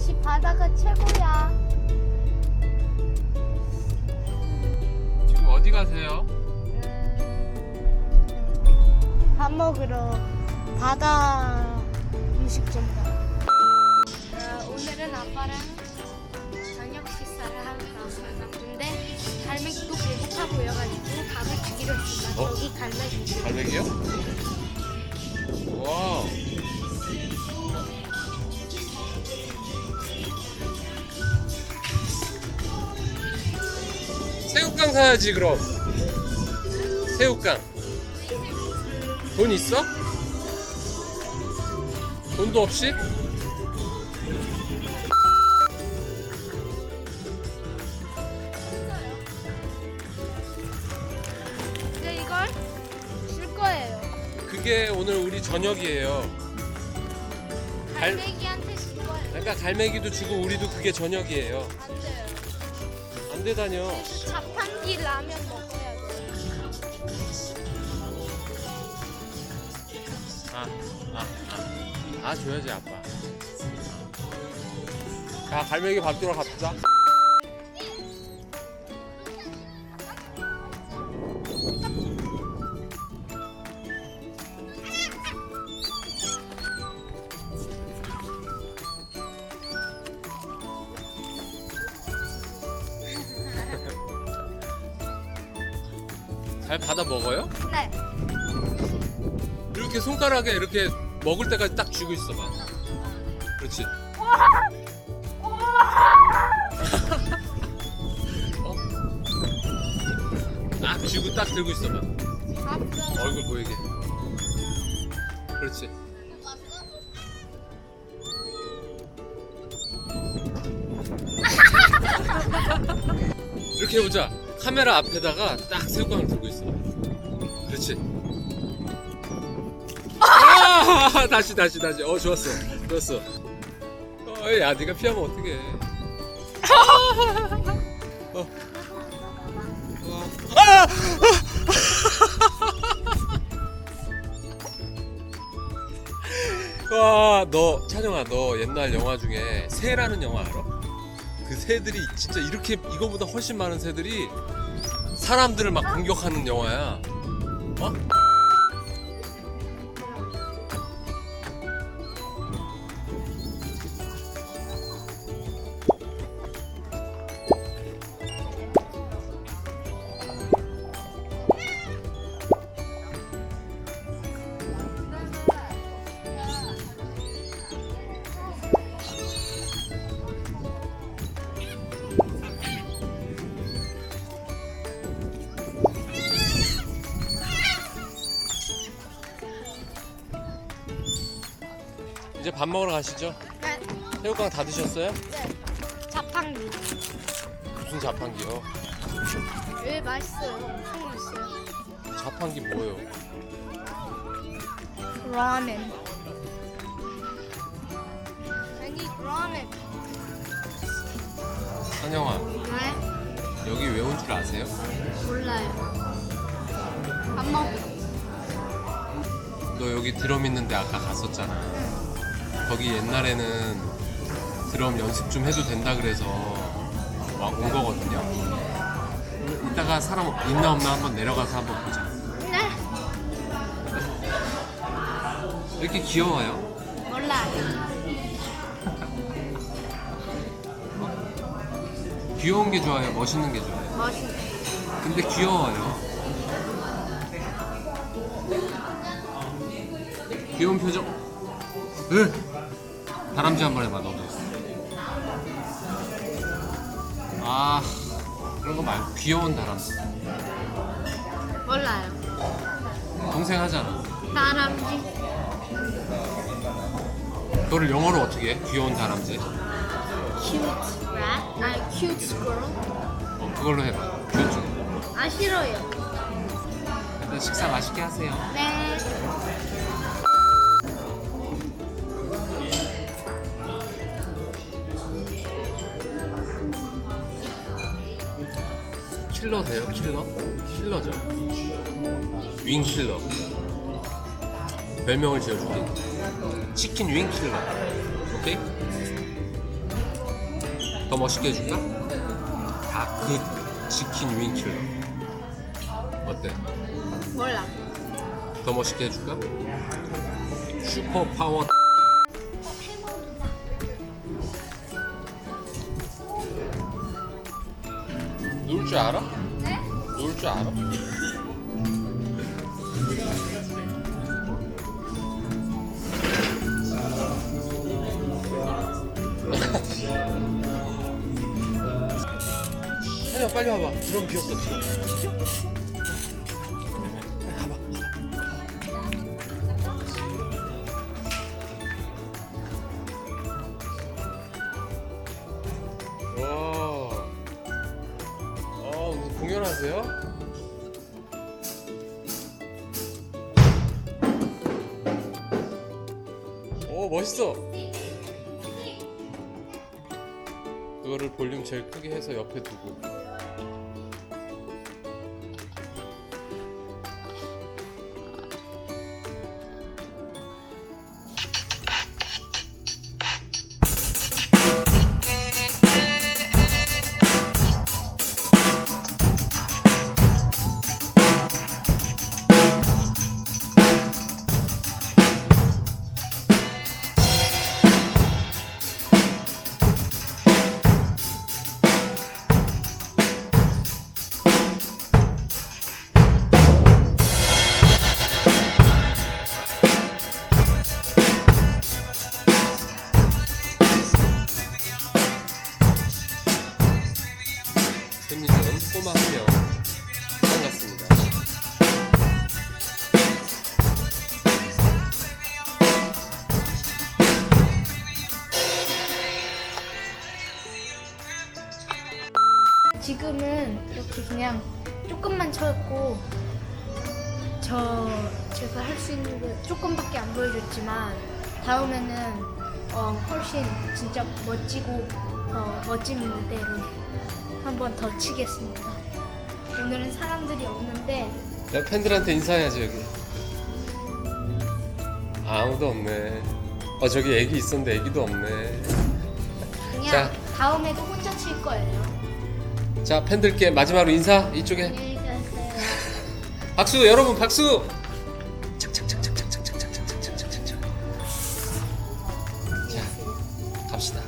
역시 바다가 최고야. 지금 어디 가세요? 음, 밥 먹으러 바다 음식점 가. 어, 오늘은 아빠랑 저녁 식사를 하러. 근데 갈매기도 배고파 보여가지고 밥을 주기로 했습니다. 어? 여기 갈매기. 갈매기요? 와. 새우깡 사야지 그럼. 새우깡. 돈 있어? 돈도 없이? 근데 이걸 줄 거예요. 그게 오늘 우리 저녁이에요. 갈- 갈매기한테 줄 거예요. 그러니까 갈매기도 주고 우리도 그게 저녁이에요. 안 돼요. 안 되다뇨. 그래서 자판기 라면 먹어야 돼요. 아, 아, 아. 아, 줘야지, 아빠. 자, 갈매기 밥 주러 갑시다. 잘 받아 먹어요? 네. 이렇게 손가락에 이렇게 먹을 때까지 딱 쥐고 있어 봐. 그렇지. 어? 딱 쥐고 딱 들고 있어 봐. 얼굴 보이게. 그렇지. 이렇게 해보자. 카메라 앞에다가 딱 새우깡을 들고 있어. 그렇지. 아, 다시 다시 다시. 어 좋았어. 좋았어. 어, 야 네가 피하면 어떡해. 어. 어. 아! 와, 너 찬영아, 너 옛날 영화 중에 새라는 영화 알아? 그 새들이 진짜 이렇게 이거보다 훨씬 많은 새들이 사람들을 막 공격하는 영화야. 어? 밥 먹으러 가시죠. 네. 새우깡 다 드셨어요? 네. 자판기. 무슨 자판기요? 왜 맛있어요? 엄청 맛있어요. 자판기 뭐예요? 라멘. 여기 라멘. 찬영아, 네? 여기 왜 온 줄 아세요? 몰라요. 밥 먹으러. 너 여기 드럼 있는데 아까 갔었잖아. 거기 옛날에는 드럼 연습 좀 해도 된다 그래서 와- 온 거거든요. 이따가 사람 있나 없나 한번 내려가서 한번 보자. 네? 왜 이렇게 귀여워요? 몰라요. 귀여운 게 좋아요? 멋있는 게 좋아요? 멋있네. 근데 귀여워요. 귀여운 표정. 으! 다람쥐 한 번 해봐, 너도. 아, 그런 거 말고 귀여운 다람쥐. 몰라요. 동생 하잖아. 다람쥐. 너를 영어로 어떻게 해? 귀여운 다람쥐. cute rat. 아니 cute squirrel. 어, 그걸로 해봐. 큐아 싫어요. 일단 식사 맛있게 하세요. 네. 킬러 돼요? 킬러? 킬러죠. 윙 킬러. 별명을 지어줄게. 치킨 윙 킬러. 오케이? 더 멋있게 해줄까? 다크 치킨 윙킬러 어때? 몰라. 더 멋있게 해줄까? 슈퍼 파워 놀 줄 알아? 네? 놀 줄 알아? 혜야 빨리 와봐 드럼 비었어 드럼 와. 공연하세요? 오, 멋있어. 그거를 볼륨 제일 크게 해서 옆에 두고. 지금은 이렇게 그냥 조금만 쳤고 저 제가 할 수 있는 게 조금밖에 안 보여줬지만 다음에는 어, 훨씬 진짜 멋지고 어, 멋진 무대로 한번 더 치겠습니다. 오늘은 사람들이 없는데 야, 팬들한테 인사해야지, 여기. 아무도 없네. 어, 저기 애기 있었는데 애기도 없네. 그냥 자. 다음에도 혼자 칠 거예요. 자 팬들께 마지막으로 인사 이쪽에. 박수 여러분 박수! 자 갑시다.